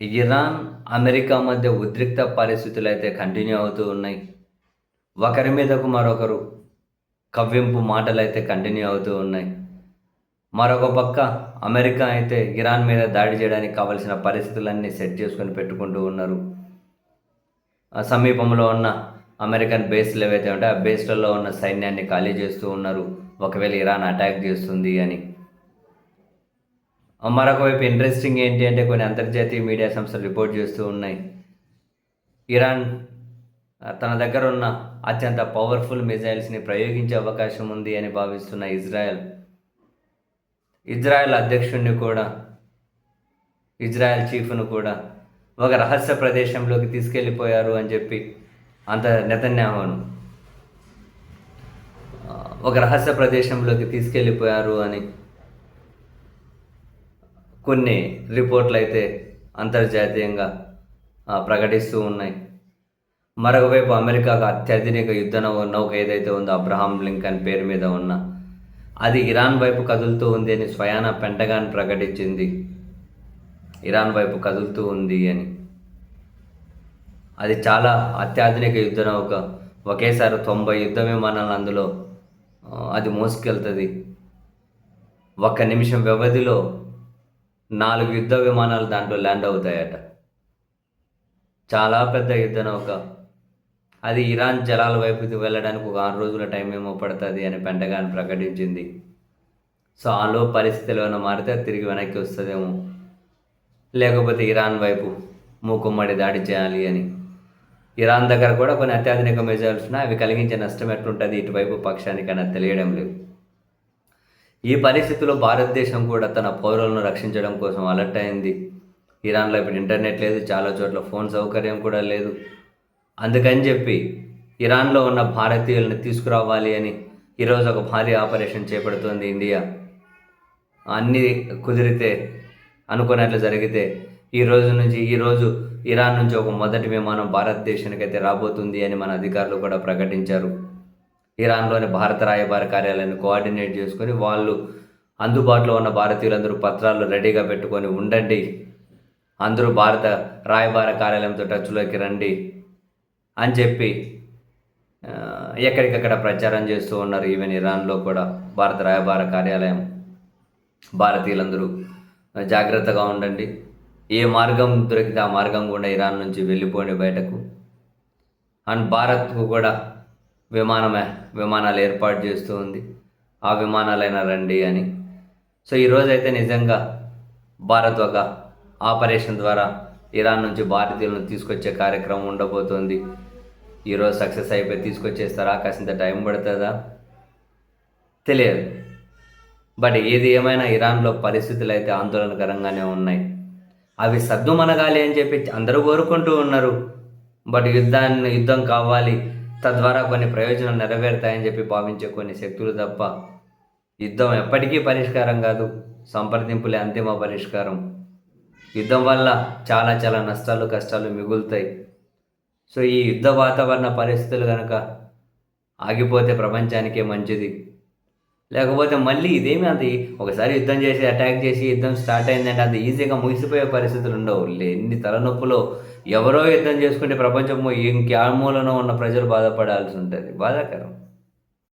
Iran America మధ్య ఉద్రిక్త పరిస్థితులు అయితే కంటిన్యూ అవుతూ ఉన్నాయి. ఒకరి మీదకు మరొకరు కవ్వింపు మాటలు అయితే కంటిన్యూ అవుతూ ఉన్నాయి. మరొక పక్క అమెరికా అయితే ఇరాన్ మీద దాడి చేయడానికి కావలసిన పరిస్థితులన్నీ సెట్ చేసుకొని పెట్టుకుంటూ ఉన్నారు. ఆ సమీపంలో ఉన్న అమెరికన్ బేస్లు ఏవైతే ఉంటాయో ఆ బేస్లలో ఉన్న సైన్యాన్ని ఖాళీ చేస్తూ ఉన్నారు. ఒకవేళ ఇరాన్ అటాక్ చేస్తుంది అని. మరొక వైపు ఇంట్రెస్టింగ్ ఏంటి అంటే కొన్ని అంతర్జాతీయ మీడియా సంస్థలు రిపోర్ట్ చేస్తూ ఉన్నాయి. ఇరాన్ తన దగ్గర ఉన్న అత్యంత పవర్ఫుల్ మిజైల్స్ని ప్రయోగించే అవకాశం ఉంది అని భావిస్తున్న ఇజ్రాయెల్. ఇజ్రాయెల్ అధ్యక్షుడిని కూడా ఇజ్రాయెల్ చీఫ్ను కూడా ఒక రహస్య ప్రదేశంలోకి తీసుకెళ్ళిపోయారు అని చెప్పి అంత నెతన్యాహును. ఒక రహస్య ప్రదేశంలోకి తీసుకెళ్ళిపోయారు అని కొన్ని రిపోర్ట్లు అయితే అంతర్జాతీయంగా ప్రకటిస్తూ ఉన్నాయి. మరొకవైపు అమెరికాకు అత్యాధునిక యుద్ధ నౌక ఏదైతే ఉందో అబ్రహాం లింకన్ పేరు మీద ఉన్న అది ఇరాన్ వైపు కదులుతూ ఉంది అని స్వయాన పెంటగాన్ ప్రకటించింది. ఇరాన్ వైపు కదులుతూ ఉంది అని. అది చాలా అత్యాధునిక యుద్ధ నౌక. ఒకేసారి తొంభై యుద్ధ విమానాలు అందులో అది మోసుకెళ్తుంది. ఒక్క నిమిషం వ్యవధిలో నాలుగు యుద్ధ విమానాలు దాంట్లో ల్యాండ్ అవుతాయట. చాలా పెద్ద యుద్ధ నౌక అది ఇరాన్ జలాల వైపుకి వెళ్ళడానికి ఒక ఆరు రోజుల టైం ఏమో పడుతుంది అని పెంటగాన్ ప్రకటించింది. సో ఆలో పరిస్థితులు ఏమైనా మారితే అది తిరిగి వెనక్కి వస్తుందేమో. లేకపోతే ఇరాన్ వైపు మూకుమ్మడి దాడి చేయాలి అని. ఇరాన్ దగ్గర కూడా కొన్ని అత్యాధునిక మిజైల్స్ అవి కలిగించే నష్టం ఎట్లుంటుంది ఇటువైపు పక్షానికైనా తెలియడం లేదు. ఈ పరిస్థితిలో భారతదేశం కూడా తన పౌరులను రక్షించడం కోసం అలర్ట్ అయింది. ఇరాన్లో ఇప్పుడు ఇంటర్నెట్ లేదు చాలా చోట్ల ఫోన్ సౌకర్యం కూడా లేదు. అందుకని చెప్పి ఇరాన్లో ఉన్న భారతీయులను తీసుకురావాలి అని ఈరోజు ఒక భారీ ఆపరేషన్ చేపడుతోంది ఇండియా. అన్నీ కుదిరితే అనుకున్నట్లు జరిగితే ఈ రోజు నుంచి ఈ రోజు ఇరాన్ నుంచి ఒక మొదటి విమానం భారతదేశానికి అయితే రాబోతుంది అని మన అధికారులు కూడా ప్రకటించారు. ఇరాన్లోని భారత రాయబార కార్యాలయాన్ని కోఆర్డినేట్ చేసుకొని వాళ్ళు అందుబాటులో ఉన్న భారతీయులందరూ పత్రాలు రెడీగా పెట్టుకొని ఉండండి. అందరూ భారత రాయబార కార్యాలయంతో టచ్లోకి రండి అని చెప్పి ఎక్కడికక్కడ ప్రచారం చేస్తూ ఉన్నారు. ఈవెన్ ఇరాన్లో కూడా భారత రాయబార కార్యాలయం. భారతీయులందరూ జాగ్రత్తగా ఉండండి. ఏ మార్గం దొరికితే ఆ మార్గం కూడా ఇరాన్ నుంచి వెళ్ళిపోండి బయటకు. అండ్ భారత్కు కూడా విమానమే విమానాలు ఏర్పాటు చేస్తూ ఉంది. ఆ విమానాలైనా రండి అని. సో ఈరోజైతే నిజంగా భారత్ ఒక ఆపరేషన్ ద్వారా ఇరాన్ నుంచి భారతీయులను తీసుకొచ్చే కార్యక్రమం ఉండబోతోంది. ఈరోజు సక్సెస్ అయిపోయి తీసుకొచ్చేస్తారా. కాసింత టైం పడుతుందా? తెలియదు. బట్ ఏది ఏమైనా ఇరాన్లో పరిస్థితులు అయితే ఆందోళనకరంగానే ఉన్నాయి. అవి సద్దుమనగాలి అని చెప్పి అందరూ కోరుకుంటూ ఉన్నారు. బట్ యుద్ధాన్ని యుద్ధం కావాలి. తద్వారా కొన్ని ప్రయోజనాలు నెరవేరుతాయని చెప్పి భావించే కొన్ని శక్తులు తప్ప యుద్ధం ఎప్పటికీ పరిష్కారం కాదు. సంప్రదింపులే అంతిమ పరిష్కారం. యుద్ధం వల్ల చాలా చాలా నష్టాలు కష్టాలు మిగులుతాయి. సో ఈ యుద్ధ వాతావరణ పరిస్థితులు కనుక ఆగిపోతే ప్రపంచానికే మంచిది. లేకపోతే మళ్ళీ ఇదేమి అది ఒకసారి యుద్ధం చేసి అటాక్ చేసి యుద్ధం స్టార్ట్ అయిందంటే అది ఈజీగా ముగిసిపోయే పరిస్థితులు ఉండవు. ఎన్ని తలనొప్పులో ఎవరో యుద్ధం చేసుకుంటే ప్రపంచం ఇంకే మూలలో ఉన్న ప్రజలు బాధపడాల్సి ఉంటుంది. బాధాకరం.